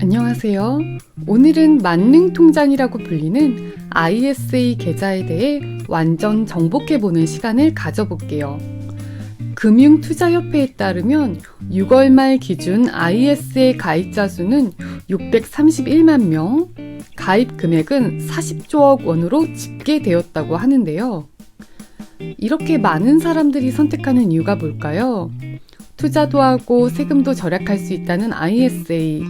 안녕하세요. 오늘은 만능 통장이라고 불리는 ISA 계좌에 대해 완전 정복해 보는 시간을 가져볼게요. 금융투자협회에 따르면 6월 말 기준 ISA 가입자 수는 631만 명, 가입 금액은 40조억 원으로 집계되었다고 하는데요. 이렇게 많은 사람들이 선택하는 이유가 뭘까요? 투자도 하고 세금도 절약할 수 있다는 ISA.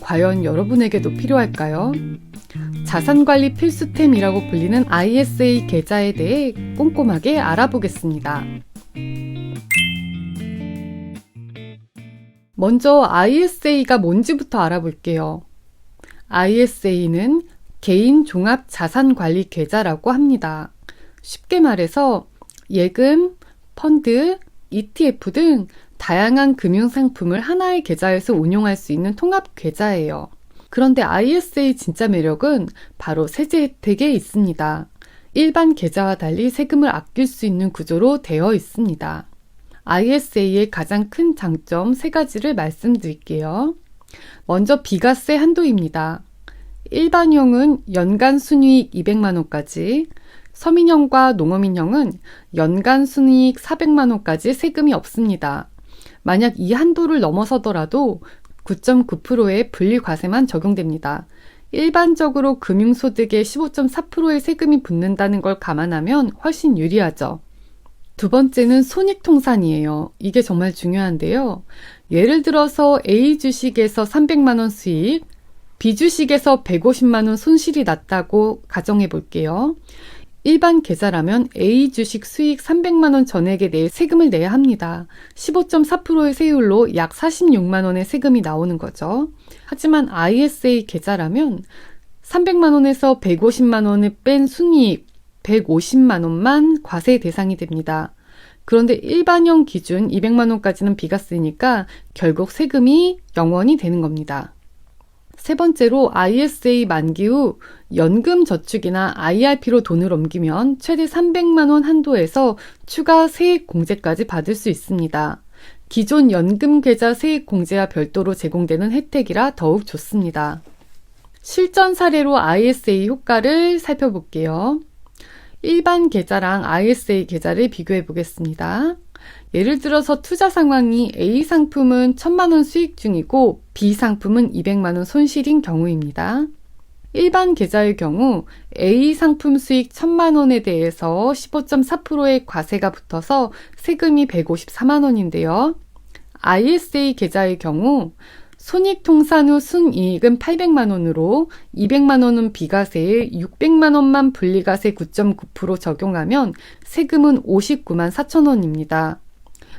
과연 여러분에게도 필요할까요? 자산관리 필수템이라고 불리는 ISA 계좌에 대해 꼼꼼하게 알아보겠습니다. 먼저 ISA가 뭔지부터 알아볼게요. ISA는 개인 종합 자산 관리 계좌라고 합니다. 쉽게 말해서 예금, 펀드, ETF 등 다양한 금융 상품을 하나의 계좌에서 운용할 수 있는 통합 계좌예요. 그런데 ISA 진짜 매력은 바로 세제 혜택에 있습니다. 일반 계좌와 달리 세금을 아낄 수 있는 구조로 되어 있습니다. ISA의 가장 큰 장점 세 가지를 말씀드릴게요. 먼저 비과세 한도입니다. 일반형은 연간 순이익 200만원까지, 서민형과 농어민형은 연간 순이익 400만원까지 세금이 없습니다. 만약 이 한도를 넘어서더라도 9.9%의 분리과세만 적용됩니다. 일반적으로 금융소득의 15.4%의 세금이 붙는다는 걸 감안하면 훨씬 유리하죠. 두 번째는 손익통산이에요. 이게 정말 중요한데요. 예를 들어서 A 주식에서 300만원 수익, B 주식에서 150만원 손실이 났다고 가정해 볼게요. 일반 계좌라면 A 주식 수익 300만원 전액에 대해 세금을 내야 합니다. 15.4%의 세율로 약 46만원의 세금이 나오는 거죠. 하지만 ISA 계좌라면 300만원에서 150만원을 뺀 순이익 150만원만 과세 대상이 됩니다. 그런데 일반형 기준 200만원까지는 비과세니까 결국 세금이 0원이 되는 겁니다. 세 번째로 ISA 만기 후 연금 저축이나 IRP로 돈을 옮기면 최대 300만 원 한도에서 추가 세액 공제까지 받을 수 있습니다. 기존 연금 계좌 세액 공제와 별도로 제공되는 혜택이라 더욱 좋습니다. 실전 사례로 ISA 효과를 살펴볼게요. 일반 계좌랑 ISA 계좌를 비교해 보겠습니다. 예를 들어서 투자 상황이 A 상품은 1000만원 수익 중이고 B 상품은 200만원 손실인 경우입니다. 일반 계좌의 경우 A 상품 수익 1000만원에 대해서 15.4%의 과세가 붙어서 세금이 154만 원인데요. ISA 계좌의 경우 손익통산 후 순이익은 800만 원으로 200만 원은 비과세에 600만 원만 분리과세 9.9% 적용하면 세금은 59만 4천 원입니다.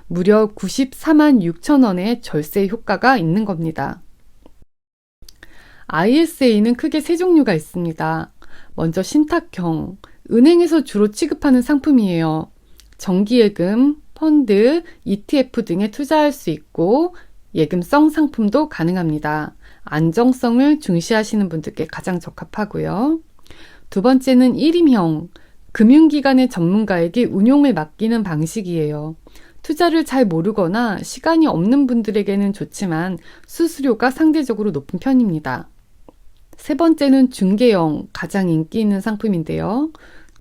무려 94만 6천 원의 절세 효과가 있는 겁니다. ISA는 크게 세 종류가 있습니다. 먼저 신탁형, 은행에서 주로 취급하는 상품이에요. 정기예금, 펀드, ETF 등에 투자할 수 있고 예금성 상품도 가능합니다. 안정성을 중시하시는 분들께 가장 적합하고요. 두 번째는 1임형, 금융기관의 전문가에게 운용을 맡기는 방식이에요. 투자를 잘 모르거나 시간이 없는 분들에게는 좋지만 수수료가 상대적으로 높은 편입니다. 세 번째는 중개형, 가장 인기 있는 상품인데요.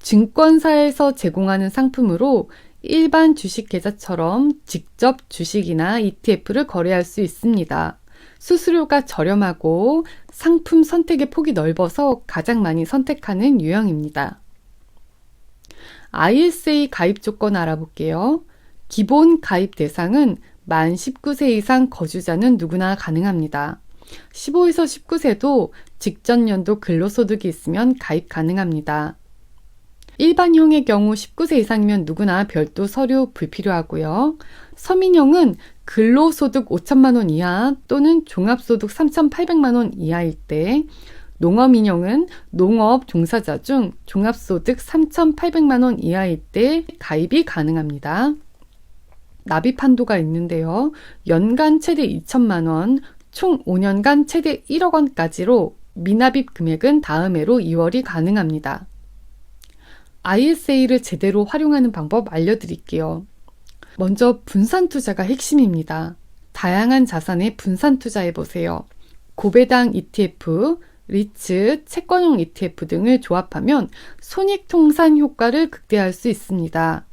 증권사에서 제공하는 상품으로 일반 주식 계좌처럼 직접 주식이나 ETF를 거래할 수 있습니다. 수수료가 저렴하고 상품 선택의 폭이 넓어서 가장 많이 선택하는 유형입니다. ISA 가입 조건 알아볼게요. 기본 가입 대상은 만 19세 이상 거주자는 누구나 가능합니다. 15에서 19세도 직전 연도 근로소득이 있으면 가입 가능합니다. 일반형의 경우 19세 이상이면 누구나 별도 서류 불필요하고요. 서민형은 근로소득 5천만 원 이하 또는 종합소득 3,800만 원 이하일 때, 농업인형은 농업 종사자 중 종합소득 3,800만 원 이하일 때 가입이 가능합니다. 납입 한도가 있는데요. 연간 최대 2천만 원, 총 5년간 최대 1억 원까지로 미납입 금액은 다음 해로 2월이 가능합니다. ISA를 제대로 활용하는 방법 알려드릴게요. 먼저 분산 투자가 핵심입니다. 다양한 자산에 분산 투자해 보세요. 고배당 ETF, 리츠, 채권형 ETF 등을 조합하면 손익 통산 효과를 극대화할 수 있습니다.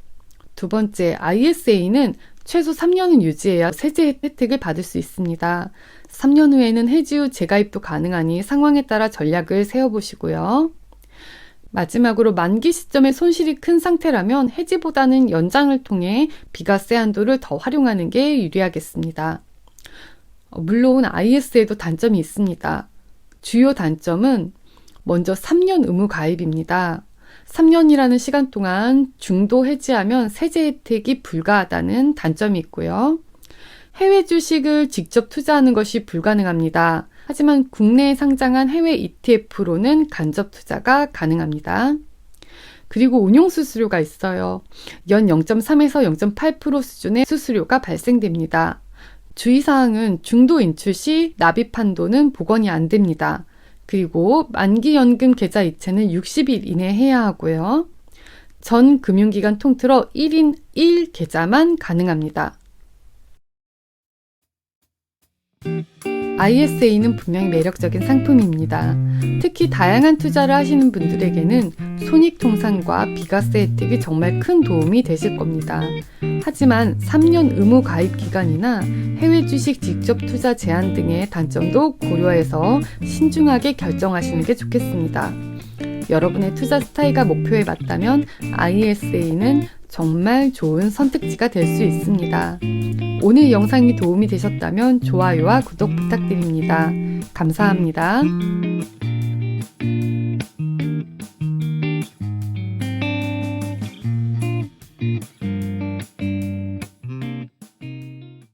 두 번째, ISA는 최소 3년은 유지해야 세제 혜택을 받을 수 있습니다. 3년 후에는 해지 후 재가입도 가능하니 상황에 따라 전략을 세워보시고요. 마지막으로 만기 시점에 손실이 큰 상태라면 해지보다는 연장을 통해 비과세 한도를 더 활용하는 게 유리하겠습니다. 어, 물론 IS에도 단점이 있습니다. 주요 단점은 먼저 3년 의무 가입입니다. 3년이라는 시간 동안 중도 해지하면 세제 혜택이 불가하다는 단점이 있고요. 해외 주식을 직접 투자하는 것이 불가능합니다. 하지만 국내에 상장한 해외 ETF로는 간접 투자가 가능합니다. 그리고 운용 수수료가 있어요. 연 0.3에서 0.8% 수준의 수수료가 발생됩니다. 주의사항은 중도 인출 시 납입 한도는 복원이 안 됩니다. 그리고 만기연금 계좌 이체는 60일 이내 해야 하고요. 전 금융기관 통틀어 1인 1 계좌만 가능합니다. ISA는 분명히 매력적인 상품입니다. 특히 다양한 투자를 하시는 분들에게는 손익통산과 비과세 혜택이 정말 큰 도움이 되실 겁니다. 하지만 3년 의무 가입 기간이나 해외 주식 직접 투자 제한 등의 단점도 고려해서 신중하게 결정하시는 게 좋겠습니다. 여러분의 투자 스타일과 목표에 맞다면 ISA는 정말 좋은 선택지가 될 수 있습니다. 오늘 영상이 도움이 되셨다면 좋아요와 구독 부탁드립니다. 감사합니다.